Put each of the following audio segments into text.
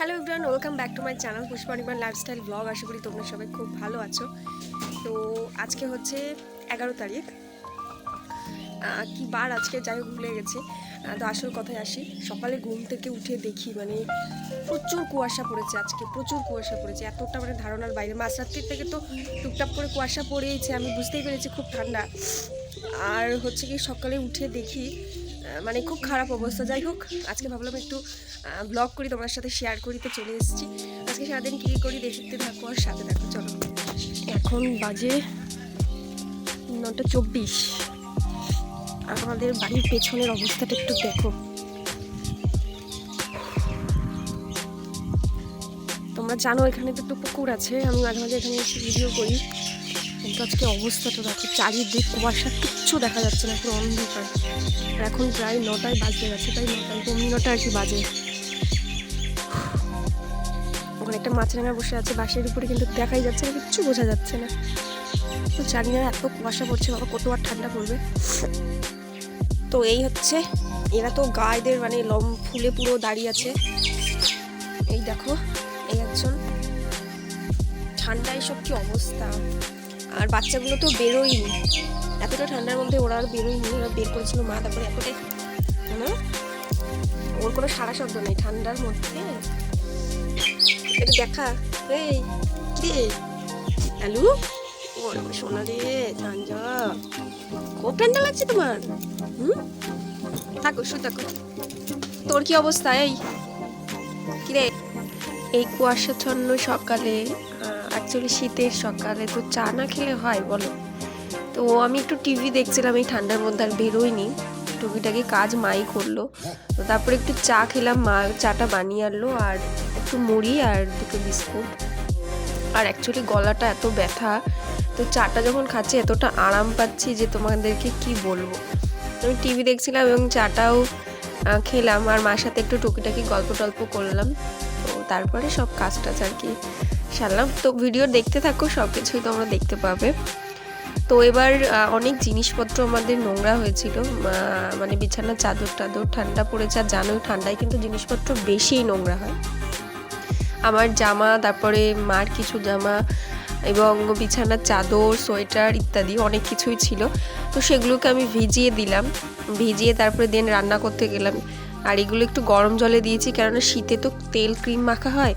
Hello everyone welcome back to my channel পুষ্পানিমান lifestyle blog আশা করি তোমরা সবাই খুব ভালো আছো। তো আজকে হচ্ছে এগারো তারিখ। কি বার আজকে, যাই ভুলে গেছি। তো আসল কথায় আসি। সকালে ঘুম থেকে উঠে দেখি মানে প্রচুর কুয়াশা পড়েছে আজকে, প্রচুর কুয়াশা পড়েছে। এতটা মানে ধারণার বাইরে। মাঝরাত্রির থেকে তো টুকটাপ করে কুয়াশা পড়েইছে, আমি বুঝতেই পেরেছি খুব ঠান্ডা। আর হচ্ছে কি সকালে উঠে দেখি মানে খুব খারাপ অবস্থা। যাই হোক, আজকে ভাবলাম একটু ব্লগ করি, তোমার সাথে শেয়ার করি, তো চলে এসেছি। আজকে সারাদিন কী করি দেখতে থাকো আর সাথে থাকো, চলো। এখন বাজে নটা চব্বিশ। আমাদের বাড়ির পেছনের অবস্থাটা একটু দেখো। তোমরা জানো এখানে তো একটু পুকুর আছে, আমি মাঝে মাঝে এখানে ভিডিও করি। কিন্তু আজকে অবস্থাটা দেখো, চারিদিক কুয়াশা, কিচ্ছু দেখা যাচ্ছে না, পুরো অন্ধকার। আর এখন প্রায় নটায় বাজতে গেছে তাই নটায় পৌনে নটা আর কি বাজে। ওখানে একটা মাছরাঙা বসে আছে, বাঁশের উপরে কিন্তু দেখাই যাচ্ছে না, কিচ্ছু বোঝা যাচ্ছে না। তো জানি না এত কুয়াশা পড়ছে, বাবা, কত আর ঠান্ডা পড়বে। তো এই হচ্ছে, এরা তো গায়েদের মানে লম, ফুলে পুরো দাঁড়িয়ে আছে। এই দেখো, এই একজন। ঠান্ডায় সব কি অবস্থা? আর বাচ্চাগুলো তো বেরোয়নি। এতটা ঠান্ডার মধ্যে ওরা আর বেরোয়নি, ওরা বের করেছিল মা, তারপরে এতটাই হ্যাঁ ওর কোনো সারা শব্দ নেই, ঠান্ডার মধ্যে। এটা দেখা। এই কি হ্যালো ওরে সোনা রে ঠান্ডা খুব ঠান্ডা লাগছে তোমার। হুম? থাকো শু থাকো। তোর কি অবস্থা, এই? কি রে এই কুয়াশাচ্ছন্ন সকালে অ্যাকচুয়ালি শীতের সকালে তো চা না খেলে হয়, বলো? তো আমি একটু টিভি দেখছিলাম, এই ঠান্ডার মধ্যে আর বেরোয়নি টুকিটাকি কাজ মাই করল। তো তারপরে একটু চা খেলাম, মা চাটা বানিয়ে আনলো আর একটু মুড়ি আর দুটো বিস্কুট। আর অ্যাকচুয়ালি গলাটা এত ব্যথা, তো চাটা যখন খাচ্ছি এতটা আরাম পাচ্ছি যে তোমাদেরকে কি বলব? আমি টিভি দেখছিলাম এবং চাটাও খেলাম আর মার সাথে একটু টুকিটাকি গল্প টল্প করলাম। তারপরে সব কাজ টাজ আর কি সারলাম। তো ভিডিও দেখতে থাকো সব কিছুই তোমরা দেখতে পাবে। তো এবার অনেক জিনিসপত্র আমাদের নোংরা হয়েছিল। মানে বিছানার চাদর টাদর, ঠান্ডা পড়েছে। আর জানোই, ঠান্ডায় কিন্তু জিনিসপত্র বেশিই নোংরা হয়। আমার জামা, তারপরে মার কিছু জামা এবং বিছানার চাদর, সোয়েটার ইত্যাদি অনেক কিছুই ছিল। তো সেগুলোকে আমি ভিজিয়ে দিলাম। ভিজিয়ে তারপরে দেন রান্না করতে গেলাম। আর এগুলো একটু গরম জলে দিয়েছি কেননা শীতে তো তেল ক্রিম মাখা হয়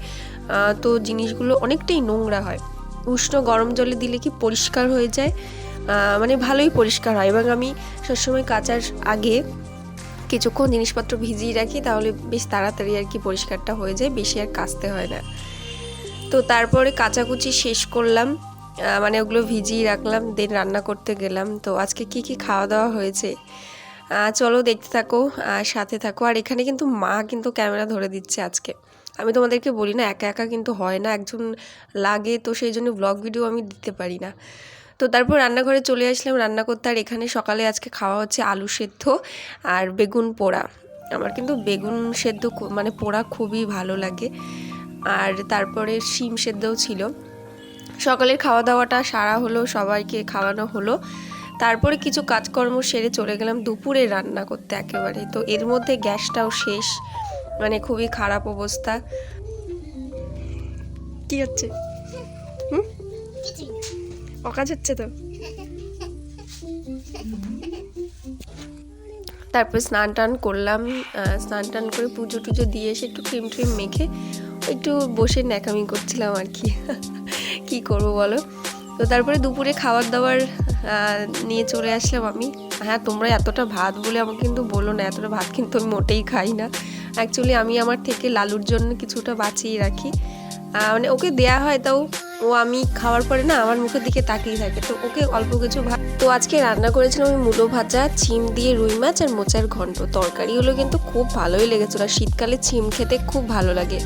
তো জিনিসগুলো অনেকটাই নোংরা হয়। উষ্ণ গরম জলে দিলে কি পরিষ্কার হয়ে যায়? মানে ভালোই পরিষ্কার হয় এবং আমি সবসময় কাচার আগে কিছুক্ষণ জিনিসপত্র ভিজিয়ে রাখি, তাহলে বেশ তাড়াতাড়ি আর কি পরিষ্কারটা হয়ে যায়, বেশি আর কাচতে হয় না। তো তারপরে কাচাকুচি শেষ করলাম মানে ওগুলো ভিজিয়ে রাখলাম, দেন রান্না করতে গেলাম। তো আজকে কি কি খাওয়া দাওয়া হয়েছে? চলো দেখতে থাকো আর সাথে থাকো। আর এখানে কিন্তু মা কিন্তু ক্যামেরা ধরে দিচ্ছে আজকে। আমি তোমাদেরকে বলি না, একা একা কিন্তু হয় না, একজন লাগে তো সেই জন্য ব্লগ ভিডিও আমি দিতে পারি না। তো তারপর রান্নাঘরে চলে আসলাম, রান্না করতে। আর এখানে সকালে আজকে খাওয়া হচ্ছে আলু সেদ্ধ আর বেগুন পোড়া। আমার কিন্তু বেগুন সেদ্ধ মানে পোড়া খুবই ভালো লাগে। আর তারপরে শিম সেদ্ধও ছিল। সকালের খাওয়া দাওয়াটা সারা হলো, সবাইকে খাওয়ানো হলো। তারপরে কিছু কাজকর্ম সেরে চলে গেলাম দুপুরে রান্না করতে একেবারে। তো এর মধ্যে গ্যাসটাও শেষ মানে খুবই খারাপ অবস্থা। কি হচ্ছে? অকাজ হচ্ছে তো? তারপর স্নান টান করলাম স্নান টান করে পুজো টুজো দিয়ে এসে একটু ক্রিম ট্রিম মেখে একটু বসে ন্যাকামি করছিলাম আর কি। কি করব বলো? তো তারপরে দুপুরে খাবার দাবার নিয়ে চলে আসলাম আমি। হ্যাঁ তোমরা এতটা ভাত বলে আমাকে কিন্তু বলো না, এতটা ভাত কিন্তু আমি মোটেই খাই না। অ্যাকচুয়ালি আমি আমার থেকে লালুর জন্য কিছুটা বাঁচিয়ে রাখি। মানে ওকে দেয়া হয় তাও, ও আমি খাওয়ার পরে না আমার মুখের দিকে তাকিয়ে থাকে। তো ওকে অল্প কিছু ভাত তো আজকে রান্না করেছিলাম আমি মূলো ভাজা ছিম দিয়ে রুই মাছ আর মোচার ঘন্ট। তরকারিগুলো কিন্তু খুব ভালোই লেগেছিল। আর শীতকালে ছিম খেতে খুব ভালো লাগে।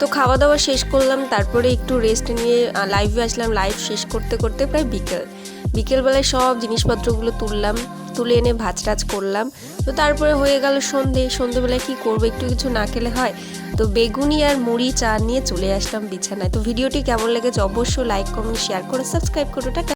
তো খাওয়া দাওয়া শেষ করলাম, তারপরে একটু রেস্ট নিয়ে লাইভে আসলাম। লাইভ শেষ করতে করতে প্রায় বিকেল। বিকেলবেলায় সব জিনিসপত্রগুলো তুললাম, তুলে এনে ভাজ টাজ করলাম। তো তারপরে হয়ে গেল সন্ধে। সন্ধেবেলায় কি করব? একটু কিছু না খেলে হয়? তো বেগুনি আর মুড়ি চা নিয়ে চলে আসলাম বিছানায়। তো ভিডিওটি কেমন লেগেছে অবশ্যই লাইক কমেন্ট শেয়ার করে সাবস্ক্রাইব করো টাটা